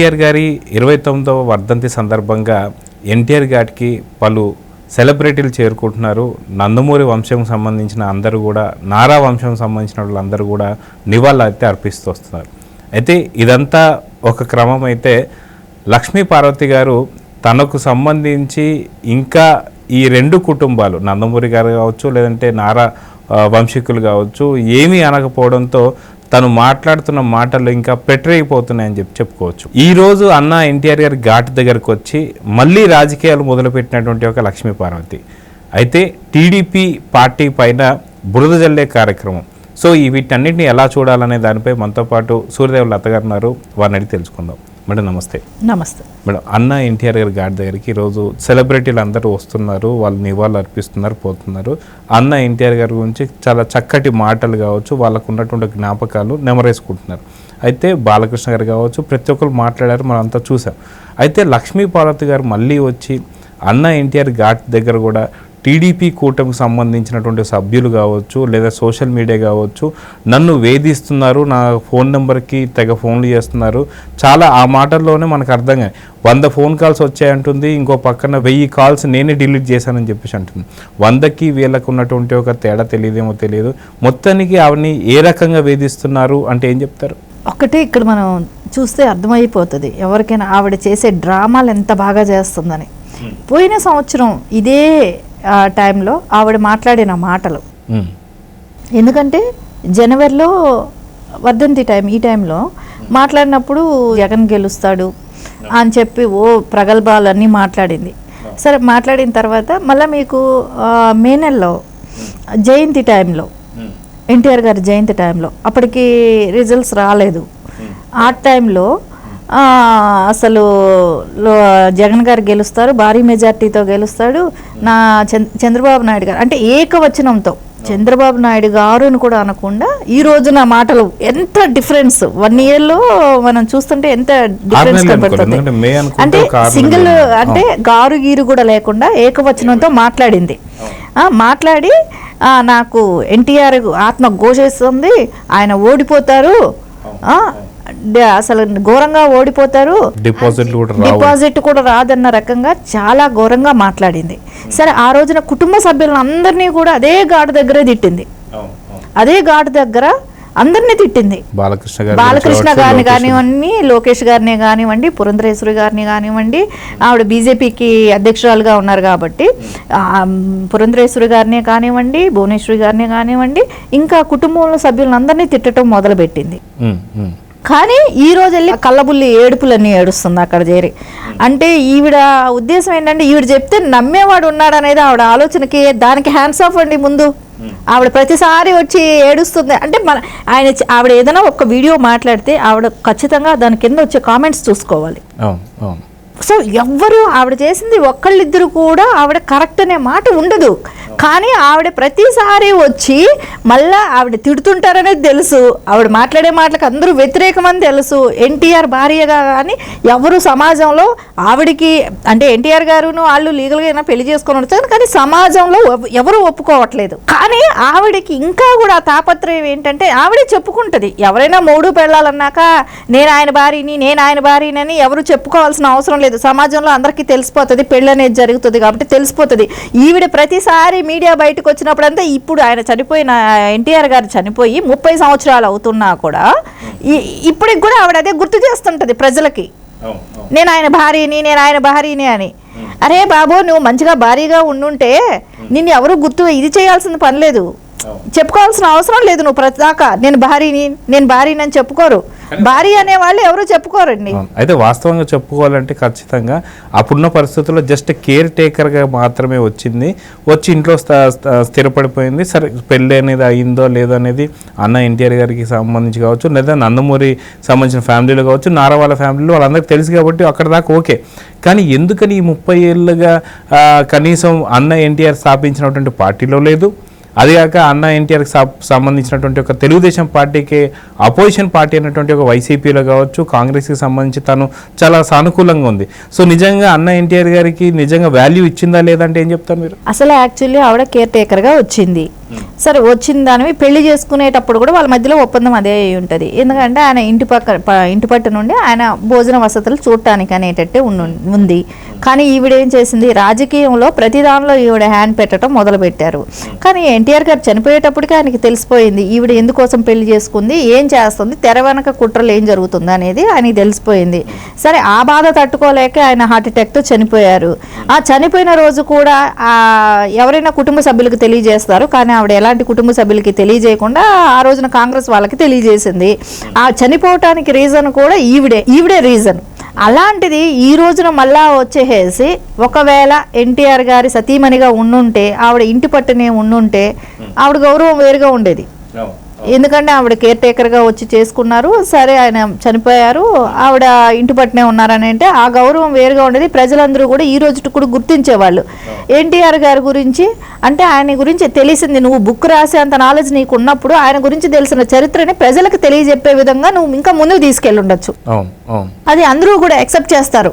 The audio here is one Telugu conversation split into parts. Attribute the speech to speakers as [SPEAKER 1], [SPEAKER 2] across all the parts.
[SPEAKER 1] ఎన్టీఆర్ గారి ఇరవై తొమ్మిదవ వర్ధంతి సందర్భంగా ఎన్టీఆర్ గారికి పలు సెలబ్రిటీలు చేరుకుంటున్నారు. నందమూరి వంశం సంబంధించిన అందరూ కూడా నారా వంశం సంబంధించిన వాళ్ళందరూ కూడా నివాళులు అయితే అర్పిస్తూ వస్తున్నారు. అయితే ఇదంతా ఒక క్రమం అయితే లక్ష్మీ పార్వతి గారు తనకు సంబంధించి ఇంకా ఈ రెండు కుటుంబాలు నందమూరి గారు కావచ్చు లేదంటే నారా వంశీకులు కావచ్చు ఏమీ అనకపోవడంతో తను మాట్లాడుతున్న మాటలు ఇంకా పెట్టరైపోతున్నాయని చెప్పి చెప్పుకోవచ్చు. ఈ రోజు అన్న ఎన్టీఆర్ గారి ఘాట్ దగ్గరకు వచ్చి మళ్ళీ రాజకీయాలు మొదలుపెట్టినటువంటి ఒక లక్ష్మీ పార్వతి. అయితే టీడీపీ పార్టీ పైన బురద జల్లే కార్యక్రమం. సో ఈ వీటన్నిటిని ఎలా చూడాలనే దానిపై మనతో పాటు సూర్యదేవుల అత్తగారు ఉన్నారు. వారిని అడిగి తెలుసుకుందాం. మేడం నమస్తే.
[SPEAKER 2] నమస్తే.
[SPEAKER 1] మేడం అన్న ఎన్టీఆర్ గారి ఘాట్ దగ్గరికి ఈరోజు సెలబ్రిటీలు అందరూ వస్తున్నారు వాళ్ళు నివాళులు అర్పిస్తున్నారు పోతున్నారు. అన్న ఎన్టీఆర్ గారి గురించి చాలా చక్కటి మాటలు కావచ్చు వాళ్ళకు ఉన్నటువంటి జ్ఞాపకాలు నెమరేసుకుంటున్నారు. అయితే బాలకృష్ణ గారు కావచ్చు ప్రతి ఒక్కరు మాట్లాడారు మనం అంతా చూసాం. అయితే లక్ష్మీ పార్వతి గారు మళ్ళీ వచ్చి అన్న ఎన్టీఆర్ ఘాట్ దగ్గర కూడా టీడీపీ కూటమికి సంబంధించినటువంటి సభ్యులు కావచ్చు లేదా సోషల్ మీడియా కావచ్చు నన్ను వేధిస్తున్నారు నా ఫోన్ నెంబర్కి తెగ ఫోన్లు చేస్తున్నారు. చాలా ఆ మాటల్లోనే మనకు అర్థం కాదు వంద ఫోన్ కాల్స్ వచ్చాయంటుంది ఇంకో పక్కన వెయ్యి కాల్స్ నేనే డిలీట్ చేశానని చెప్పేసి అంటుంది. వందకి వీళ్ళకు ఉన్నటువంటి ఒక తేడా తెలియదేమో తెలియదు. మొత్తానికి ఆవిడని ఏ రకంగా వేధిస్తున్నారు అంటే ఏం చెప్తారు?
[SPEAKER 2] ఒక్కటే ఇక్కడ మనం చూస్తే అర్థమైపోతుంది. ఎవరికైనా ఆవిడ చేసే డ్రామాలు ఎంత బాగా చేస్తుందని. పోయిన సంవత్సరం ఇదే టైంలో ఆవిడ మాట్లాడిన మాటలు. ఎందుకంటే జనవరిలో వర్ధంతి టైం ఈ టైంలో మాట్లాడినప్పుడు జగన్ గెలుస్తాడు అని చెప్పి ఓ ప్రగల్భాలన్నీ మాట్లాడింది. సరే మాట్లాడిన తర్వాత మళ్ళీ మీకు మే నెలలో జయంతి టైంలో ఎన్టీఆర్ గారి జయంతి టైంలో అప్పటికి రిజల్ట్స్ రాలేదు. ఆ టైంలో అసలు జగన్ గారు గెలుస్తారు భారీ మెజార్టీతో గెలుస్తాడు. నా చంద్ర- చంద్రబాబు నాయుడు గారు అంటే ఏకవచనంతో చంద్రబాబు నాయుడు గారు అని కూడా అనకుండా ఈ రోజు నా మాటలు ఎంత డిఫరెన్స్? వన్ ఇయర్లో మనం చూస్తుంటే ఎంత డిఫరెన్స్. కనబడుతుంది అంటే సింగిల్. అంటే గారు గీరు కూడా లేకుండా ఏకవచనంతో మాట్లాడింది. ఆ, మాట్లాడి నాకు ఎన్టీఆర్ ఆత్మ ఘోషిస్తుంది ఆయన ఓడిపోతారు. అసలు ఘోరంగా ఓడిపోతారు.
[SPEAKER 1] రావు.
[SPEAKER 2] డిపాజిట్ కూడా రాదన్న రకంగా చాలా ఘోరంగా మాట్లాడింది. సరే ఆ రోజున కుటుంబ సభ్యులను అందరినీ కూడా అదే ఘాటు దగ్గరే తిట్టింది. అదే ఘాటు దగ్గర అందరినీ తిట్టింది.
[SPEAKER 1] బాలకృష్ణ గారు
[SPEAKER 2] బాలకృష్ణ గారిని కానివ్వండి లోకేష్ గారిని కానివ్వండి పురంధరేశ్వరి గారిని కానివ్వండి ఆవిడ బీజేపీకి అధ్యక్షురాలుగా ఉన్నారు కాబట్టి పురంధరేశ్వరి గారిని కానివ్వండి భువనేశ్వరి గారిని కానివ్వండి ఇంకా కుటుంబంలో సభ్యులందరినీ తిట్టడం మొదలుపెట్టింది. కానీ ఈ రోజు వెళ్ళి కళ్ళబుల్లి ఏడుపులన్నీ ఏడుస్తుంది అక్కడ చేరి అంటే ఈవిడ ఉద్దేశం ఏంటంటే ఈవిడ చెప్తే నమ్మేవాడు ఉన్నాడు అనేది ఆవిడ ఆలోచనకి దానికి హ్యాండ్స్ ఆఫ్ అండి ముందు. ఆవిడ ప్రతిసారి వచ్చి ఏడుస్తుంది. అంటే మన ఆయన ఆవిడ ఏదైనా ఒక వీడియో మాట్లాడితే ఆవిడ ఖచ్చితంగా దాని కింద వచ్చే కామెంట్స్ చూసుకోవాలి. సో ఎవ్వరూ ఆవిడ చేసింది ఒక్కళ్ళిద్దరు కూడా ఆవిడ కరెక్ట్ అనే మాట ఉండదు. కానీ ఆవిడ ప్రతిసారి వచ్చి మళ్ళా ఆవిడ తిడుతుంటారనేది తెలుసు. ఆవిడ మాట్లాడే మాటలకు అందరూ వ్యతిరేకమని తెలుసు. ఎన్టీఆర్ భార్యగా కానీ ఎవరు సమాజంలో ఆవిడకి అంటే ఎన్టీఆర్ గారును వాళ్ళు లీగల్గా అయినా పెళ్ళి చేసుకొని వచ్చారు కానీ సమాజంలో ఎవరు ఒప్పుకోవట్లేదు. కానీ ఆవిడకి ఇంకా కూడా తాపత్రయం ఏంటంటే ఆవిడే చెప్పుకుంటది. ఎవరైనా మూడు పెళ్ళాలన్నాక నేను ఆయన భార్యని నేను ఆయన భార్యనని ఎవరు చెప్పుకోవాల్సిన అవసరం లేదు. సమాజంలో అందరికీ తెలిసిపోతుంది పెళ్ళి అనేది జరుగుతుంది కాబట్టి తెలిసిపోతుంది. ఈవిడ ప్రతిసారి మీడియా బయటకు వచ్చినప్పుడంతా ఇప్పుడు ఆయన చనిపోయిన ఎన్టీఆర్ గారు చనిపోయి ముప్పై సంవత్సరాలు అవుతున్నా కూడా ఇప్పటికి కూడా ఆవిడ అదే గుర్తు చేస్తుంటది ప్రజలకి. నేను ఆయన భార్యని నేను ఆయన భార్యని అని. అరే బాబు నువ్వు మంచిగా భారీగా ఉండుంటే నిన్ను ఎవరు గుర్తు ఇది చేయాల్సిన పని లేదు. చెప్పుకోవాల్సిన అవసరం లేదు నువ్వు ప్రతిదాకా నేను భార్యని నేను భార్యని అని చెప్పుకోరు. భార్య అనే వాళ్ళు ఎవరు చెప్పుకోరండి.
[SPEAKER 1] అయితే వాస్తవంగా చెప్పుకోవాలంటే ఖచ్చితంగా అప్పుడున్న పరిస్థితుల్లో జస్ట్ కేర్ టేకర్గా మాత్రమే వచ్చింది. వచ్చి ఇంట్లో స్థిరపడిపోయింది. సరే పెళ్ళి అనేది అయిందో లేదో అనేది అన్న ఎన్టీఆర్ గారికి సంబంధించి కావచ్చు లేదా నందమూరి సంబంధించిన ఫ్యామిలీలో కావచ్చు నారా వాళ్ళ ఫ్యామిలీలో వాళ్ళందరికీ తెలుసు కాబట్టి అక్కడ దాకా ఓకే. కానీ ఎందుకని ఈ ముప్పై ఏళ్ళుగా కనీసం అన్న ఎన్టీఆర్ స్థాపించినటువంటి పార్టీలో లేదు? అదేగాక అన్న ఎన్టీఆర్కి సంబంధించినటువంటి ఒక తెలుగుదేశం పార్టీకి అపోజిషన్ పార్టీ అయినటువంటి ఒక వైసీపీలో కావచ్చు కాంగ్రెస్కి సంబంధించి తను చాలా సానుకూలంగా ఉంది. సో నిజంగా అన్న ఎన్టీఆర్ గారికి నిజంగా వాల్యూ ఇచ్చిందా లేదంటే ఏం చెప్తారు మీరు?
[SPEAKER 2] అసలు యాక్చువల్లీ ఆవిడ కేర్ టేకర్గా వచ్చింది. సరే వచ్చిన దానివి పెళ్ళి చేసుకునేటప్పుడు కూడా వాళ్ళ మధ్యలో ఒప్పందం అదే అయి ఉంటుంది. ఎందుకంటే ఆయన ఇంటి పక్క ఇంటి పట్టు నుండి ఆయన భోజన వసతులు చూడటానికి అనేటట్టే ఉంది. కానీ ఈవిడ ఏం చేసింది? రాజకీయంలో ప్రతి దానిలో ఈవిడ హ్యాండ్ పెట్టడం మొదలుపెట్టారు. కానీ ఎన్టీఆర్ గారు చనిపోయేటప్పటికి ఆయనకి తెలిసిపోయింది. ఈవిడ ఎందుకోసం పెళ్ళి చేసుకుంది? ఏం చేస్తుంది? తెర వెనక కుట్రలు ఏం జరుగుతుంది అనేది ఆయనకి తెలిసిపోయింది. సరే ఆ బాధ తట్టుకోలేక ఆయన హార్ట్ అటాక్తో చనిపోయారు. ఆ చనిపోయిన రోజు కూడా ఎవరైనా కుటుంబ సభ్యులకు తెలియజేస్తారు. కానీ ఆవిడ ఎలాంటి కుటుంబ సభ్యులకి తెలియజేయకుండా ఆ రోజున కాంగ్రెస్ వాళ్ళకి తెలియజేసింది. ఆ చనిపోవటానికి రీజన్ కూడా ఈవిడే ఈవిడే రీజన్ అలాంటిది ఈ రోజున మళ్ళా వచ్చేసేసి ఒకవేళ ఎన్టీఆర్ గారి సతీమణిగా ఉండుంటే ఆవిడ ఇంటి పట్టునే ఉండుంటే ఆవిడ గౌరవం వేరుగా ఉండేది. ఎందుకంటే ఆవిడ కేర్ టేకర్గా వచ్చి చేసుకున్నారు. సరే ఆయన చనిపోయారు. ఆవిడ ఇంటి పట్టునే ఉన్నారని అంటే ఆ గౌరవం వేరుగా ఉండేది. ప్రజలందరూ కూడా ఈ రోజు కూడా గుర్తించేవాళ్ళు. ఎన్టీఆర్ గారి గురించి అంటే ఆయన గురించి తెలిసింది. నువ్వు బుక్ రాసే అంత నాలెడ్జ్ నీకు ఉన్నప్పుడు ఆయన గురించి తెలిసిన చరిత్రని ప్రజలకు తెలియజెప్పే విధంగా నువ్వు ఇంకా ముందుకు తీసుకెళ్ళి ఉండొచ్చు. అది అందరూ కూడా యాక్సెప్ట్ చేస్తారు.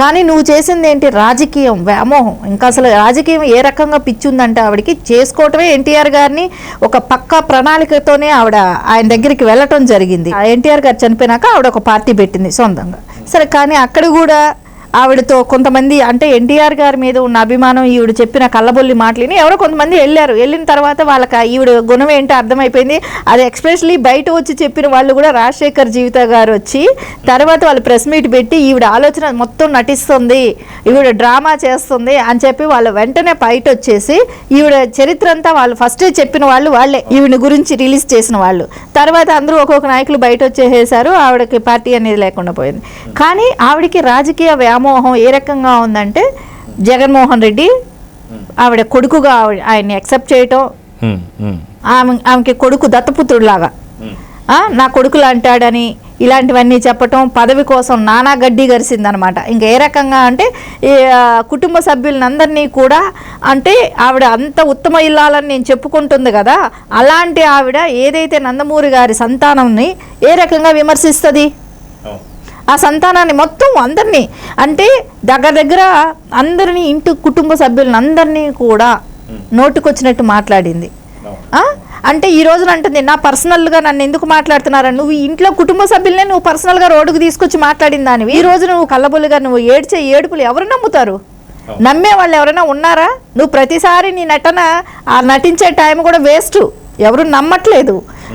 [SPEAKER 2] కానీ నువ్వు చేసింది ఏంటి? రాజకీయం వ్యామోహం. ఇంకా అసలు రాజకీయం ఏ రకంగా పిచ్చుందంటే ఆవిడకి చేసుకోవటమే ఎన్టీఆర్ గారిని ఒక పక్క ప్రణాళికతోనే ఆవిడ ఆయన దగ్గరికి వెళ్ళటం జరిగింది. ఆ ఎన్టీఆర్ గారు చనిపోయినాక ఆవిడ ఒక పార్టీ పెట్టింది సొంతంగా. సరే కానీ అక్కడ కూడా ఆవిడతో కొంతమంది అంటే ఎన్టీఆర్ గారి మీద ఉన్న అభిమానం ఈవిడ చెప్పిన కళ్ళబొల్లి మాటలని ఎవరో కొంతమంది వెళ్ళారు. వెళ్ళిన తర్వాత వాళ్ళకి ఈవిడ గుణం ఏంటో అర్థమైపోయింది. అది ఎక్స్ప్రెస్లీ బయట వచ్చి చెప్పిన వాళ్ళు కూడా రాజశేఖర్ జీవిత గారు వచ్చి తర్వాత వాళ్ళు ప్రెస్ మీట్ పెట్టి ఈవిడ ఆలోచన మొత్తం నటిస్తుంది ఈవిడ డ్రామా చేస్తుంది అని చెప్పి వాళ్ళు వెంటనే బయట వచ్చేసి ఈవిడ చరిత్ర అంతా వాళ్ళు ఫస్టే చెప్పిన వాళ్ళు వాళ్ళే ఈవిడ గురించి రిలీజ్ చేసిన వాళ్ళు. తర్వాత అందరూ ఒక్కొక్క నాయకులు బయట వచ్చేసేసారు ఆవిడకి పార్టీ అనేది లేకుండా పోయింది. కానీ ఆవిడకి రాజకీయ వ్యామోహం ఏ రకంగా ఉందంటే జగన్మోహన్ రెడ్డి ఆవిడ కొడుకుగా ఆయన్ని యాక్సెప్ట్ చేయటం.
[SPEAKER 1] ఉమ్, ఉమ్,
[SPEAKER 2] ఆమె ఆమెకి కొడుకు దత్తపుత్రుడిలాగా. నా కొడుకులు అంటాడని ఇలాంటివన్నీ చెప్పటం పదవి కోసం నానా గడ్డి గరిసిందనమాట. ఇంకా ఏ రకంగా అంటే కుటుంబ సభ్యులందరినీ కూడా అంటే ఆవిడ అంత ఉత్తమ ఇల్లాలని నేను చెప్పుకుంటుంది కదా అలాంటి ఆవిడ ఏదైతే నందమూరి గారి సంతానంని ఏ రకంగా విమర్శిస్తుంది? ఆ సంతానాన్ని మొత్తం అందరినీ అంటే దగ్గర దగ్గర అందరినీ ఇంటి కుటుంబ సభ్యులను అందరినీ కూడా నోటుకొచ్చినట్టు మాట్లాడింది? అంటే ఈ రోజున అంటుంది నా పర్సనల్గా నన్ను ఎందుకు మాట్లాడుతున్నారని నువ్వు ఇంట్లో కుటుంబ సభ్యులనే నువ్వు పర్సనల్గా రోడ్డుకు తీసుకొచ్చి మాట్లాడిన దానివి. ఈ రోజు నువ్వు కళ్ళబొల్లిగా నువ్వు ఏడ్చే ఏడుపులు ఎవరు నమ్ముతారు? నమ్మే వాళ్ళు ఎవరైనా ఉన్నారా? నువ్వు ప్రతిసారి నీ నటన ఆ నటించే టైం కూడా వేస్ట్. ఎవరు నమ్మట్లేదు.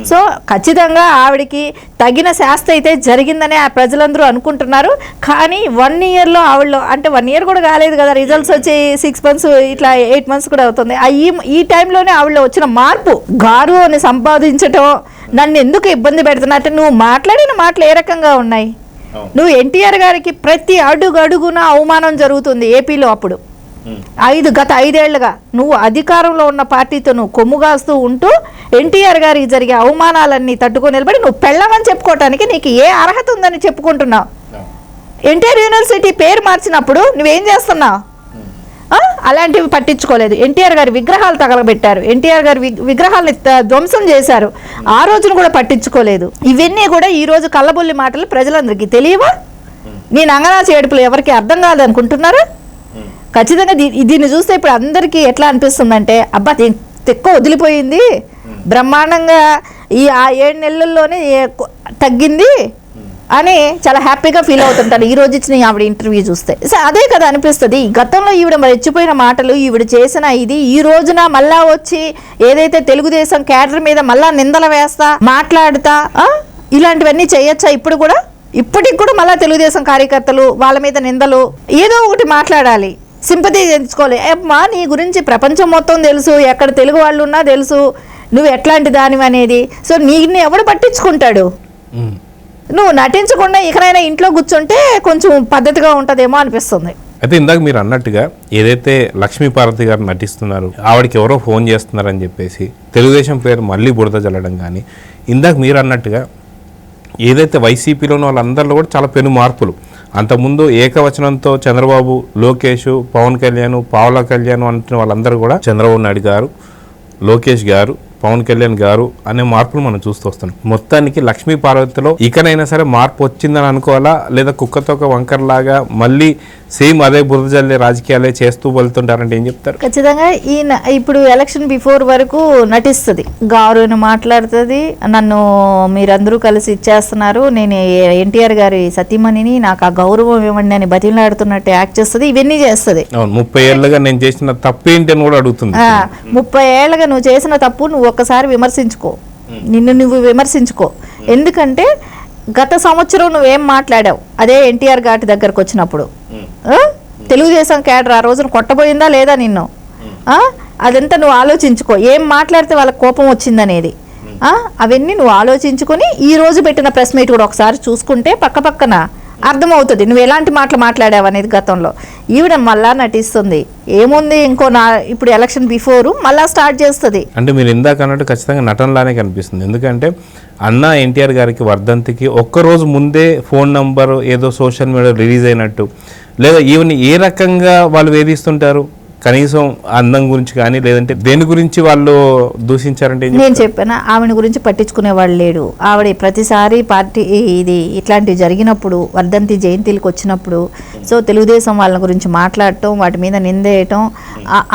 [SPEAKER 2] సో ఖచ్చితంగా ఆవిడకి తగిన శాస్తి అయితే జరిగిందని ఆ ప్రజలందరూ అనుకుంటున్నారు. కానీ వన్ ఇయర్లో ఆవిడలో అంటే వన్ ఇయర్ కూడా కాలేదు కదా రిజల్ట్స్ వచ్చి సిక్స్ మంత్స్ ఇట్లా ఎయిట్ మంత్స్ కూడా అవుతుంది. ఆ ఈ ఈ టైంలోనే ఆవిడలో వచ్చిన మార్పు గారు అని సంపాదించటం నన్ను ఎందుకు ఇబ్బంది పెడుతున్నట్టు నువ్వు మాట్లాడిన మాటలు ఏ రకంగా ఉన్నాయి? నువ్వు ఎన్టీఆర్ గారికి ప్రతి అడుగు అడుగున అవమానం జరుగుతుంది ఏపీలో అప్పుడు. ఐదు గత ఐదేళ్ళుగా నువ్వు అధికారంలో ఉన్న పార్టీతో నువ్వు కొమ్ముగాస్తూ ఉంటూ ఎన్టీఆర్ గారికి జరిగే అవమానాలన్నీ తట్టుకొని నిలబడి నువ్వు పెళ్ళమని చెప్పుకోవటానికి నీకు ఏ అర్హత ఉందని చెప్పుకుంటున్నావు? ఎన్టీఆర్ యూనివర్సిటీ పేరు మార్చినప్పుడు నువ్వేం చేస్తున్నావు? అలాంటివి పట్టించుకోలేదు. ఎన్టీఆర్ గారి విగ్రహాలు తగలబెట్టారు. ఎన్టీఆర్ గారి విగ్- విగ్రహాలని త- ధ్వంసం చేశారు. ఆ రోజున కూడా పట్టించుకోలేదు. ఇవన్నీ కూడా ఈ రోజు కళ్ళబొల్లి మాటలు ప్రజలందరికీ తెలియవా? నీ నంగనాచి ఏడుపులు ఎవరికి అర్థం కాదనుకుంటున్నారా ఖచ్చితంగా దీ- దీన్ని చూస్తే ఇప్పుడు అందరికీ ఎట్లా అనిపిస్తుందంటే అబ్బా ఎక్కువ వదిలిపోయింది. బ్రహ్మాండంగా ఈ ఆ ఏడు నెలల్లోనే తగ్గింది అని చాలా హ్యాపీగా ఫీల్ అవుతుంటాను ఈ రోజు ఇచ్చిన ఆవిడ ఇంటర్వ్యూ చూస్తే. సో అదే కదా అనిపిస్తుంది. గతంలో ఈవిడ రెచ్చిపోయిన మాటలు ఈవిడ చేసిన ఇది ఈ రోజున మళ్ళా వచ్చి ఏదైతే తెలుగుదేశం క్యాడర్ మీద మళ్ళా నిందలు వేస్తా మాట్లాడుతా? ఇలాంటివన్నీ చేయొచ్చా ఇప్పుడు కూడా? ఇప్పటికి కూడా మళ్ళా తెలుగుదేశం కార్యకర్తలు వాళ్ళ మీద నిందలు ఏదో ఒకటి మాట్లాడాలి. సింపతి తెచ్చుకోవాలి. అమ్మా నీ గురించి ప్రపంచం మొత్తం తెలుసు ఎక్కడ తెలుగు వాళ్ళు ఉన్నా తెలుసు నువ్వు ఎట్లాంటి దానివి అనేది. సో నీని ఎవడు పట్టించుకుంటాడు. నువ్వు నటించకుండా ఇకనైనా ఇంట్లో కూర్చుంటే కొంచెం పద్ధతిగా ఉంటుందేమో అనిపిస్తుంది.
[SPEAKER 1] అయితే ఇందాక మీరు అన్నట్టుగా ఏదైతే లక్ష్మీపార్వతి గారు నటిస్తున్నారు ఆవిడకి ఎవరో ఫోన్ చేస్తున్నారని చెప్పేసి తెలుగుదేశం పేరు మళ్ళీ బురద జల్లడం కానీ ఇందాక మీరు అన్నట్టుగా ఏదైతే వైసీపీలోని వాళ్ళందరిలో కూడా చాలా పెను మార్పులు అంతకుముందు ఏకవచనంతో చంద్రబాబు లోకేష్ పవన్ కళ్యాణ్ పావలా కళ్యాణ్ అంటున్న వాళ్ళందరూ కూడా చంద్రబాబు నాయుడు గారు లోకేష్ గారు పవన్ కళ్యాణ్ గారు అనే మార్పులు మనం చూస్తూ వస్తున్నాం. మొత్తానికి లక్ష్మీ పార్వతిలో ఇకనైనా సరే మార్పు వచ్చిందని అనుకోవాలా? లేదా కుక్కతో ఒక వంకరలాగా మళ్ళీ సేమ్ అదే బురద జల్లే రాజకీయాలే చేస్తూ వెళ్తుంటారంటే ఏం చెప్తారు?
[SPEAKER 2] ఖచ్చితంగా ఈయన ఇప్పుడు ఎలక్షన్ బిఫోర్ వరకు నటిస్తుంది. గౌరవని మాట్లాడుతుంది. నన్ను మీరందరూ కలిసి ఇచ్చేస్తున్నారు. నేను ఎన్టీఆర్ గారి సతీమణిని నాకు ఆ గౌరవం ఇవ్వండి అని బతిలాడుతున్నట్టు యాక్ట్ చేస్తుంది. ఇవన్నీ చేస్తుంది.
[SPEAKER 1] ముప్పై ఏళ్ళుగా నేను చేసిన తప్పేంటి అని కూడా అడుగుతుంది.
[SPEAKER 2] ముప్పై ఏళ్ళగా నువ్వు చేసిన తప్పు నువ్వు ఒక్కసారి విమర్శించుకో. నిన్ను నువ్వు విమర్శించుకో. ఎందుకంటే గత సంవత్సరం నువ్వేం మాట్లాడావు? అదే ఎన్టీఆర్ ఘాటి దగ్గరకు వచ్చినప్పుడు? తెలుగుదేశం క్యాడర్ ఆ రోజున కొట్టబోయిందా లేదా నిన్ను? అదంతా నువ్వు ఆలోచించుకో. ఏం మాట్లాడితే వాళ్ళకి కోపం వచ్చిందనేది? అవన్నీ నువ్వు ఆలోచించుకొని ఈ రోజు పెట్టిన ప్రెస్ మీట్ కూడా ఒకసారి చూసుకుంటే పక్క పక్కన అర్థమవుతుంది. నువ్వు ఎలాంటి మాటలు మాట్లాడావు అనేది గతంలో. ఈవిడ మళ్ళా నటిస్తుంది. ఏముంది ఇంకో నా ఇప్పుడు ఎలక్షన్ బిఫోర్ మళ్ళా స్టార్ట్ చేస్తుంది.
[SPEAKER 1] అంటే మీరు ఇందాక అన్నట్టు ఖచ్చితంగా నటనలానే కనిపిస్తుంది. ఎందుకంటే అన్న ఎన్టీఆర్ గారికి వర్ధంతికి ఒక్కరోజు ముందే ఫోన్ నంబర్ ఏదో సోషల్ మీడియా రిలీజ్ అయినట్టు. లేదా ఈవెన్ ఏ రకంగా వాళ్ళు వేధిస్తుంటారు? కనీసం అందం గురించి కానీ లేదంటే దేని గురించి వాళ్ళు దూషించారంటే
[SPEAKER 2] నేను చెప్పాను? ఆవిడ గురించి పట్టించుకునేవాడు లేడు. ఆవిడ ప్రతిసారి పార్టీ ఇది ఇట్లాంటివి జరిగినప్పుడు వర్ధంతి జయంతిలకు వచ్చినప్పుడు సో తెలుగుదేశం వాళ్ళ గురించి మాట్లాడటం వాటి మీద నిందేయటం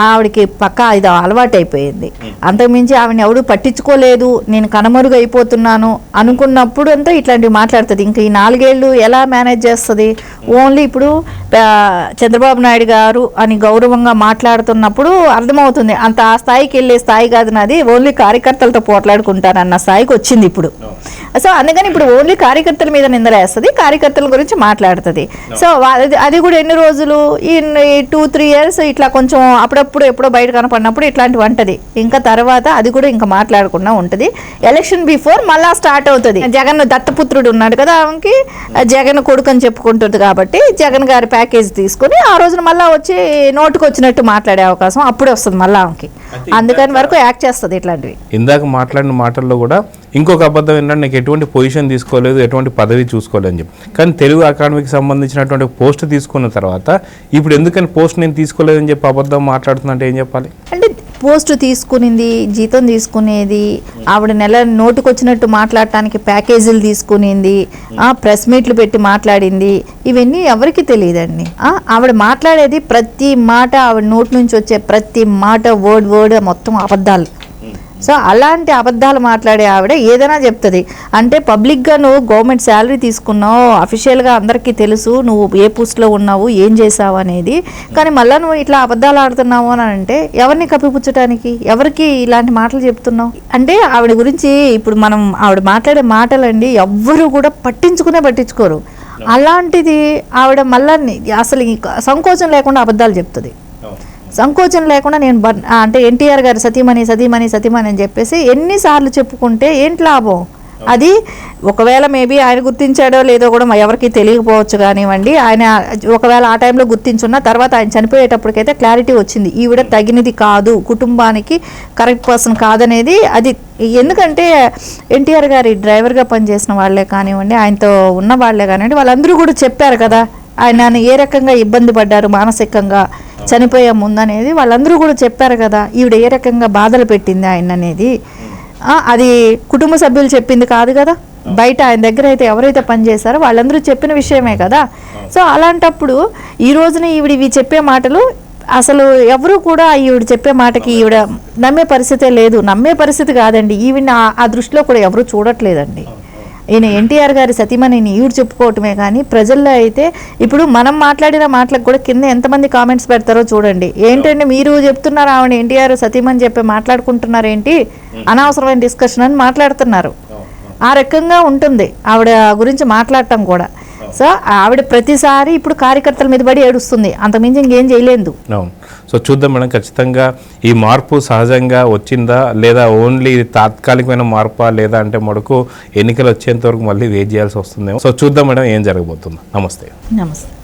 [SPEAKER 2] ఆవిడకి పక్క ఇది అలవాటు అయిపోయింది అంతకుమించి ఆవిడని ఎవడు పట్టించుకోలేదు నేను కనుమరుగు అయిపోతున్నాను అనుకున్నప్పుడు అంతా ఇట్లాంటివి మాట్లాడుతుంది. ఇంకా ఈ నాలుగేళ్ళు ఎలా మేనేజ్ చేస్తుంది? ఓన్లీ ఇప్పుడు చంద్రబాబు నాయుడు గారు అని గౌరవంగా మాట్లాడుతున్నప్పుడు అర్థమవుతుంది. అంత ఆ స్థాయికి వెళ్ళే స్థాయి కాదు నాది ఓన్లీ కార్యకర్తలతో పోట్లాడుకుంటానన్న స్థాయికి వచ్చింది ఇప్పుడు. సో అందుకని ఇప్పుడు ఓన్లీ కార్యకర్తల మీద నిందలేస్తుంది కార్యకర్తల గురించి మాట్లాడుతుంది. సో అది- కూడా ఎన్ని రోజులు ఈ టూ త్రీ ఇయర్స్ ఇట్లా కొంచెం అప్పుడప్పుడు ఎప్పుడో బయట కనపడినప్పుడు ఇట్లాంటివి అంటది. ఇంకా తర్వాత అది కూడా ఇంకా మాట్లాడకుండా ఉంటుంది. ఎలక్షన్ బిఫోర్ మళ్ళా స్టార్ట్ అవుతుంది. జగన్ దత్తపుత్రుడు ఉన్నాడు కదా ఆమెకి జగన్ కొడుకు అని చెప్పుకుంటుంది కాబట్టి జగన్ గారి ప్యాకేజ్ తీసుకొని ఆ రోజున మళ్ళా వచ్చి నోటుకు వచ్చినట్టు మాట్లాడే అవకాశం అప్పుడే వస్తుంది మళ్ళా ఆమెకి. అందుకని వరకు యాక్ట్ చేస్తుంది ఇట్లాంటివి.
[SPEAKER 1] ఇందాక మాట్లాడిన మాటల్లో కూడా ఇంకొక అబద్ధం ఏంటంటే నాకు ఎటువంటి పొజిషన్ తీసుకోలేదు ఎటువంటి పదవి చూసుకోలేదు అని చెప్పి. కానీ తెలుగు అకాడమీకి సంబంధించినటువంటి పోస్ట్ తీసుకున్న తర్వాత ఇప్పుడు ఎందుకని పోస్ట్ నేను తీసుకోలేదని చెప్పి అబద్ధం మాట్లాడుతున్నట్టు ఏం చెప్పాలి?
[SPEAKER 2] అంటే పోస్ట్ తీసుకునింది జీతం తీసుకునేది ఆవిడ నెల నోటుకొచ్చినట్టు మాట్లాడటానికి ప్యాకేజీలు తీసుకునింది ఆ ప్రెస్ మీట్లు పెట్టి మాట్లాడింది. ఇవన్నీ ఎవరికి తెలియదండి. ఆవిడ మాట్లాడేది ప్రతి మాట ఆవిడ నోటి నుంచి వచ్చే ప్రతి మాట వర్డ్ వర్డ్ మొత్తం అబద్ధాలు. సో అలాంటి అబద్ధాలు మాట్లాడే ఆవిడ ఏదైనా చెప్తుంది. అంటే పబ్లిక్గా నువ్వు గవర్నమెంట్ శాలరీ తీసుకున్నావు అఫీషియల్గా అందరికీ తెలుసు నువ్వు ఏ పోస్ట్లో ఉన్నావు ఏం చేసావు అనేది. కానీ మళ్ళీ నువ్వు ఇట్లా అబద్ధాలు ఆడుతున్నావు అని అంటే ఎవరిని కప్పిపుచ్చటానికి? ఎవరికి ఇలాంటి మాటలు చెప్తున్నావు? అంటే ఆవిడ గురించి ఇప్పుడు మనం ఆవిడ మాట్లాడే మాటలండి ఎవ్వరూ కూడా పట్టించుకునే పట్టించుకోరు. అలాంటిది ఆవిడ మళ్ళీ అసలు సంకోచం లేకుండా అబద్ధాలు చెప్తుంది. సంకోచం లేకుండా నేను అంటే ఎన్టీఆర్ గారి సతీమణి సతీమణి సతీమణి అని చెప్పేసి ఎన్నిసార్లు చెప్పుకుంటే ఏంటి లాభం? అది ఒకవేళ మేబీ ఆయన గుర్తించాడో లేదో కూడా ఎవరికి తెలియకపోవచ్చు కానివ్వండి. ఆయన ఒకవేళ ఆ టైంలో గుర్తించున్న తర్వాత ఆయన చనిపోయేటప్పటికైతే క్లారిటీ వచ్చింది. ఈవిడ తగినది కాదు. కుటుంబానికి కరెక్ట్ పర్సన్ కాదనేది అది ఎందుకంటే ఎన్టీఆర్ గారి డ్రైవర్గా పనిచేసిన వాళ్ళే కానివ్వండి ఆయనతో ఉన్న వాళ్ళే కానివ్వండి వాళ్ళందరూ కూడా చెప్పారు కదా. ఆయన ఏ రకంగా ఇబ్బంది పడ్డారు మానసికంగా చనిపోయే ముందనేది వాళ్ళందరూ కూడా చెప్పారు కదా ఈవిడ ఏ రకంగా బాధలు పెట్టింది ఆయన అనేది అది కుటుంబ సభ్యులు చెప్పింది కాదు కదా బయట ఆయన దగ్గర అయితే ఎవరైతే పనిచేశారో వాళ్ళందరూ చెప్పిన విషయమే కదా. సో అలాంటప్పుడు ఈ రోజున ఈవిడ ఇవి చెప్పే మాటలు అసలు ఎవరు కూడా ఈవిడ చెప్పే మాటకి ఈవిడ నమ్మే పరిస్థితే లేదు. నమ్మే పరిస్థితి కాదండి. ఈవిడ ఆ దృష్టిలో కూడా ఎవరు చూడట్లేదండి. ఈయన ఎన్టీఆర్ గారి సతీమణిని ఈవిడ చెప్పుకోవటమే కానీ ప్రజల్లో అయితే ఇప్పుడు మనం మాట్లాడిన మాటలకు కూడా కింద ఎంతమంది కామెంట్స్ పెడతారో చూడండి. ఏంటంటే మీరు చెప్తున్నారు ఆవిడ ఎన్టీఆర్ సతీమణి చెప్పి మాట్లాడుకుంటున్నారు ఏంటి అనవసరమైన డిస్కషన్ అని మాట్లాడుతున్నారు. ఆ రకంగా ఉంటుంది ఆవిడ గురించి మాట్లాడటం కూడా. సో ఆవిడ ప్రతిసారి ఇప్పుడు కార్యకర్తల మీద పడి ఏడుస్తుంది. అంతమించి ఇంకేం చేయలేదు.
[SPEAKER 1] సో చూద్దాం మేడం ఖచ్చితంగా ఈ మార్పు సహజంగా వచ్చిందా? లేదా ఓన్లీ తాత్కాలికమైన మార్పా? లేదా అంటే మటుకు ఎన్నికలు వచ్చేంత వరకు మళ్ళీ వెయిట్ చేయాల్సి వస్తుందేమో? సో చూద్దాం మేడం ఏం జరగబోతుందో. నమస్తే.
[SPEAKER 2] నమస్తే.